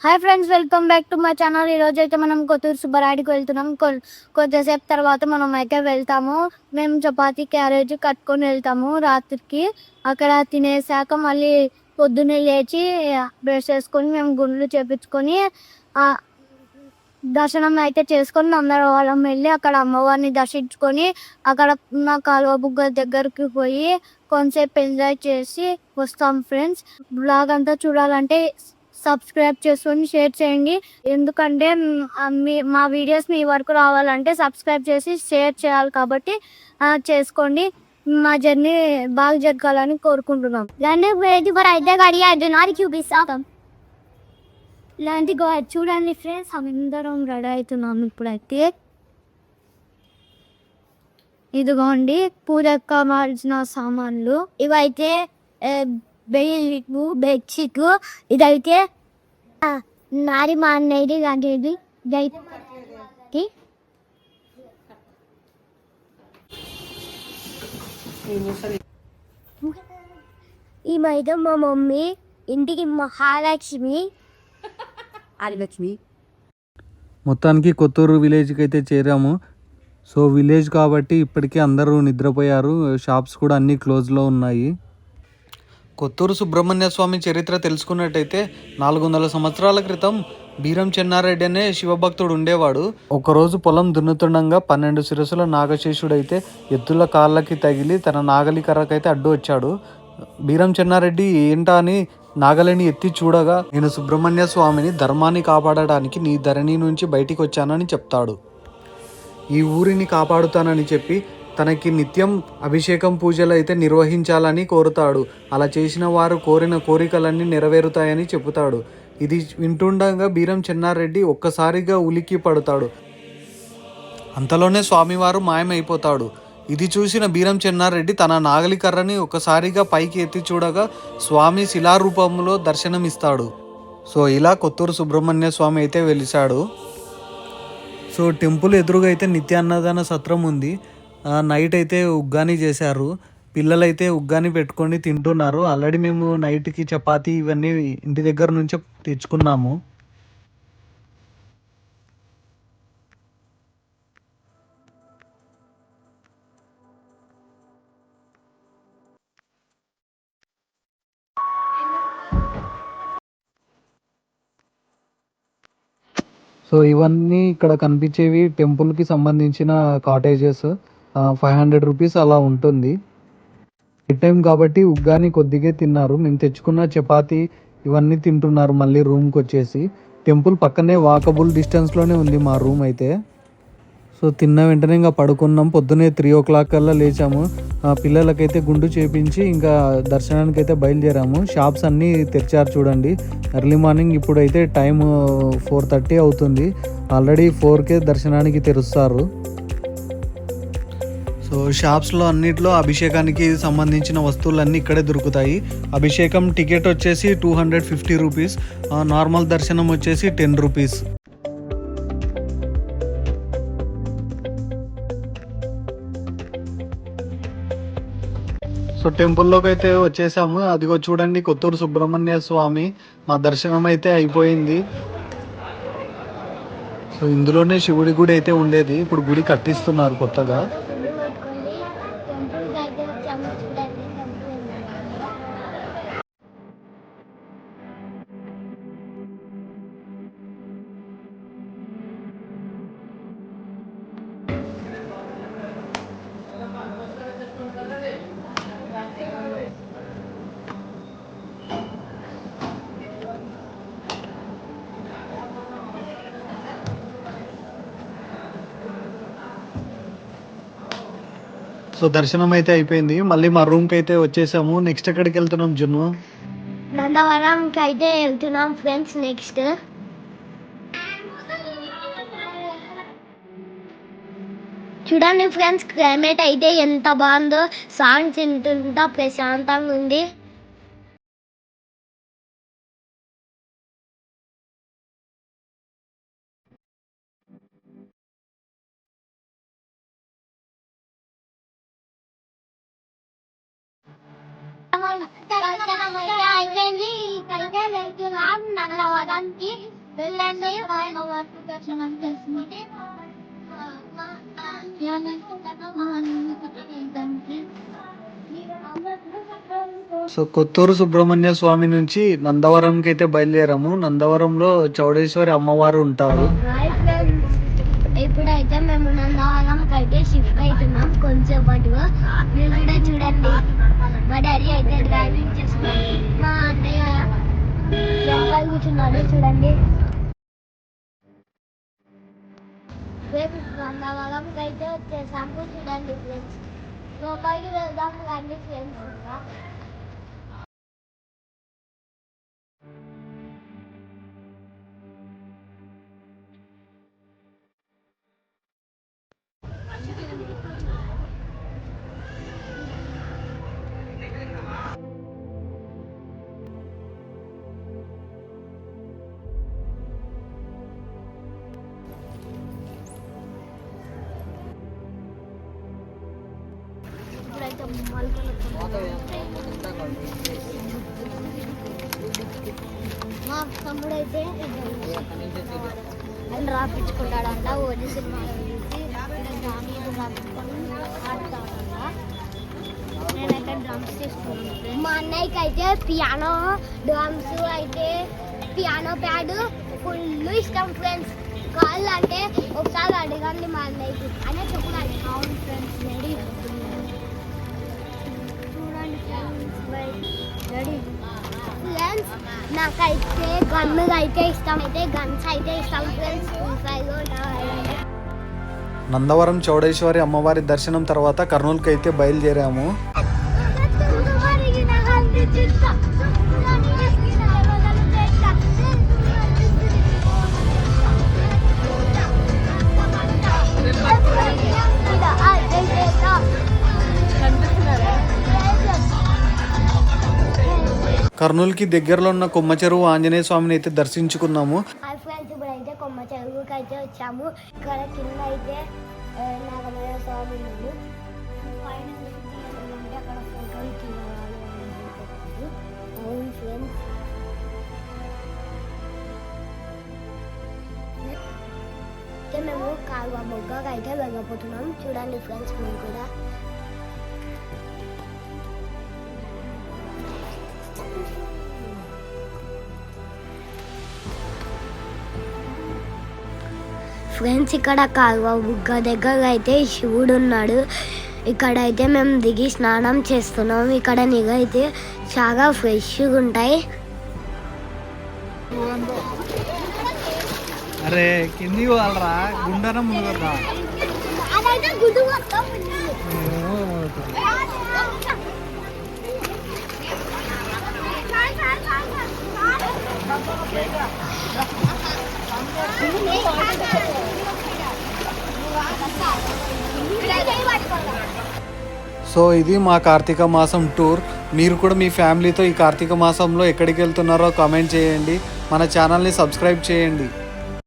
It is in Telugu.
Hi friends welcome back to my channel ఈ అయితే మనం కొత్తూరు సుబ్బరాయుడికి వెళ్తున్నాం. కొ- కొద్దిసేపు తర్వాత మనం అయితే వెళ్తాము. మేము చపాతి క్యారేజ్ కట్టుకొని వెళ్తాము రాత్రికి. అక్కడ తినేసాక మళ్ళీ పొద్దున్నే లేచి బ్రష్ చేసుకొని మేము గుండ్లు చేపించుకొని దర్శనం అయితే చేసుకొని అందరం వాళ్ళం వెళ్ళి అక్కడ అమ్మవారిని దర్శించుకొని అక్కడ ఉన్న కాలువ బుగ్గ దగ్గరికి పోయి కొంతసేపు ఎంజాయ్ చేసి వస్తాం ఫ్రెండ్స్ బ్లాగ్ అంతా చూడాలంటే సబ్స్క్రైబ్ చేసుకొని షేర్ చేయండి. ఎందుకంటే మ్, మీ- వీడియోస్ మీ వరకు రావాలంటే సబ్స్క్రైబ్ చేసి షేర్ చేయాలి కాబట్టి చేసుకోండి. మా జర్నీ బాగా జరగాలని కోరుకుంటున్నాం. ఇలాంటి వేది మరి అయితే గడి అర్జునాది చూపిస్తాం. ఇలాంటి గో- చూడండి ఫ్రెండ్స్ అందరం రెడీ అవుతున్నాం ఇప్పుడైతే. ఇదిగోండి పూజకు కావాల్సిన సామాన్లు. ఇవైతే బెయిల్ బెడ్షీట్. ఇదైతే ఆ, నారి మా అన్నయ్యది ఇలాంటిది ఇదైతే ఈమైతే మా మమ్మీ ఇంటికి మహాలక్ష్మి. ఆదిలక్ష్మి. మొత్తానికి కొత్తూరు విలేజ్కి అయితే చేరాము. సో విలేజ్ కాబట్టి ఇప్పటికే అందరూ నిద్రపోయారు. షాప్స్ కూడా అన్నీ క్లోజ్లో ఉన్నాయి. కొత్తూరు సుబ్రహ్మణ్య స్వామి చరిత్ర తెలుసుకున్నట్టయితే నాలుగు వందల సంవత్సరాల క్రితం బీరం చెన్నారెడ్డి అనే శివభక్తుడు ఉండేవాడు. ఒకరోజు పొలం దున్నుతుండగా పన్నెండు శిరసుల నాగశేషుడైతే ఎద్దుల కాళ్ళకి తగిలి తన నాగలి కర్రకైతే అడ్డు వచ్చాడు. బీరం చెన్నారెడ్డి ఏంటా అని నాగలిని ఎత్తి చూడగా నేను సుబ్రహ్మణ్య స్వామిని ధర్మాన్ని కాపాడడానికి నీ ధరణి నుంచి బయటికి వచ్చానని చెప్తాడు. ఈ ఊరిని కాపాడుతానని చెప్పి తనకి నిత్యం అభిషేకం పూజలు అయితే నిర్వహించాలని కోరుతాడు. అలా చేసిన వారు కోరిన కోరికలన్నీ నెరవేరుతాయని చెబుతాడు. ఇది వింటుండగా బీరం చెన్నారెడ్డి ఒక్కసారిగా ఉలిక్కి పడతాడు. అంతలోనే స్వామివారు మాయమైపోతాడు. ఇది చూసిన బీరం చెన్నారెడ్డి తన నాగలికర్రని ఒకసారిగా పైకి ఎత్తి చూడగా స్వామి శిలారూపంలో దర్శనమిస్తాడు. సో ఇలా కొత్తూరు సుబ్రహ్మణ్య స్వామి అయితే వెలిశాడు. సో టెంపుల్ ఎదురుగా అయితే నిత్య అన్నదాన సత్రం ఉంది. నైట్ అయితే ఉగ్గాని చేశారు. పిల్లలైతే ఉగ్గాని పెట్టుకొని తింటున్నారు. ఆల్రెడీ మేము నైట్కి చపాతీ ఇవన్నీ ఇంటి దగ్గర నుంచే తెచ్చుకున్నాము. సో ఇవన్నీ ఇక్కడ కనిపించేవి టెంపుల్కి సంబంధించిన కాటేజెస్ ఫైవ్ హండ్రెడ్ రూపీస్ అలా ఉంటుంది. ఎట్ టైం కాబట్టి ఉగ్గాని కొద్దిగా తిన్నారు. మేము తెచ్చుకున్న చపాతి ఇవన్నీ తింటున్నారు మళ్ళీ రూమ్కి వచ్చేసి. టెంపుల్ పక్కనే వాకబుల్ డిస్టెన్స్లోనే ఉంది మా రూమ్ అయితే. సో తిన్న వెంటనే ఇంకా పడుకున్నాం. పొద్దునే త్రీ ఓ క్లాక్ కల్లా లేచాము. పిల్లలకైతే గుండు చేపించి ఇంకా దర్శనానికి అయితే బయలుదేరాము. షాప్స్ అన్నీ తెరిచారు చూడండి. ఎర్లీ మార్నింగ్ ఇప్పుడైతే టైం ఫోర్ థర్టీ అవుతుంది. ఆల్రెడీ ఫోర్కే దర్శనానికి తెరుస్తారు. షాప్స్లో అన్నిట్లో అభిషేకానికి సంబంధించిన వస్తువులన్నీ ఇక్కడే దొరుకుతాయి. అభిషేకం టికెట్ వచ్చేసి two hundred fifty rupees. Normal దర్శనం వచ్చేసి టెన్ రూపీస్. సో టెంపుల్లోకి అయితే వచ్చేసాము. అదిగో చూడండి కొత్తూరు సుబ్రహ్మణ్య స్వామి. మా దర్శనం అయితే అయిపోయింది. సో ఇందులోనే శివుడి గుడి అయితే ఉండేది. ఇప్పుడు గుడి కట్టిస్తున్నారు కొత్తగా. సో దర్శనం అయితే అయిపోయింది. మళ్ళీ మా రూమ్కి అయితే వచ్చేసాము. నెక్స్ట్ ఎక్కడికి వెళ్తున్నాం జున్ను? నందవరంకి అయితే వెళ్తున్నాం ఫ్రెండ్స్ నెక్స్ట్. చూడండి ఫ్రెండ్స్ క్లైమేట్ అయితే ఎంత బాగుందో. సాంగ్స్ వింటుంటా ప్రశాంతంగా ఉంది. వెళ్ళండి ఆయన దర్శనం చేసుకుంటే సో కొత్తూరు సుబ్రహ్మణ్య స్వామి నుంచి నందవరంకి అయితే బయలుదేరాము. నందవరంలో చౌడేశ్వరి అమ్మవారు ఉంటారు హాయ్ ఫ్రెండ్స్ ఇప్పుడైతే మేము అయితే షిఫ్ట్ అవుతున్నాం. కొంచెం కొంచెంపాటుగా మీరు కూడా చూడండి. మా డాడీ అయితే డ్రైవింగ్ చేస్తున్నాడు. మా అన్నయ్య వెనకాల కూర్చున్నాడు. చూడండి. రేపు నందవరంకి అయితే వచ్చేసాము. చూడండి ఫ్రెండ్స్. లోపలికి వెళ్దాం కానీ ఫ్రెండ్స్. ఇంకా మా తమ్ముడు అయితే ఆయన రాపించుకుంటాడంట. ఓజీ సినిమా చూసి ఇక్కడ రాపించుకొని ఆడతాడంట. నేనైతే డ్రమ్స్ తీసుకున్నాను మా అన్నయ్యకి అయితే పియానో డ్రమ్స్ అయితే పియానో ప్యాడ్ ఫుల్ ఇష్టం ఫ్రెండ్స్ కాళ్ళు అంటే ఒకసారి అడగండి మా అన్నయ్యకి. అనే చెప్పుకోవాలి అవును friends ready friends ready friends నాకైతే గన్ను అయితే ఇష్టం అయితే గన్స్ అయితే ఇష్టం ఫ్రెండ్స్ నందవరం చౌడేశ్వరి అమ్మవారి దర్శనం తర్వాత కర్నూలుకి అయితే బయలుదేరాము కర్నూలుకి దగ్గరలో ఉన్న కొమ్మ చెరువు ఆంజనేయ స్వామిని అయితే దర్శించుకున్నాము. హాయ్ ఫ్రెండ్స్ ఇప్పుడు అయితే కొమ్మ చెరువుకి అయితే వచ్చాము. ఇక్కడ కింద అయితే ఆ, నాగమయ్య స్వామి ఉంది పైన నుంచి అక్కడ ఫోటోలు తీయాలి అవును ఫ్రెండ్స్. అయితే మేము కాలువ మొగ్గకి అయితే వెళ్ళబోతున్నాం. చూడండి ఫ్రెండ్స్ మేము కూడా ఫ్రెండ్స్ ఇక్కడ కాలువ బుగ్గ దగ్గర అయితే శివుడు ఉన్నాడు. ఇక్కడ అయితే మేము దిగి స్నానం చేస్తున్నాం. ఇక్కడ అయితే చాలా ఫ్రెష్గా ఉంటాయి. అరే కింది వాళ్ళరా గుండరం మునుగరా అదైతే గుడ్డు సో ఇది మా కార్తీక మాసం టూర్. మీరు కూడా మీ ఫ్యామిలీతో ఈ కార్తీక మాసంలో ఎక్కడికి వెళ్తున్నారో కామెంట్ చేయండి. మన ఛానల్ని సబ్స్క్రైబ్ చేయండి.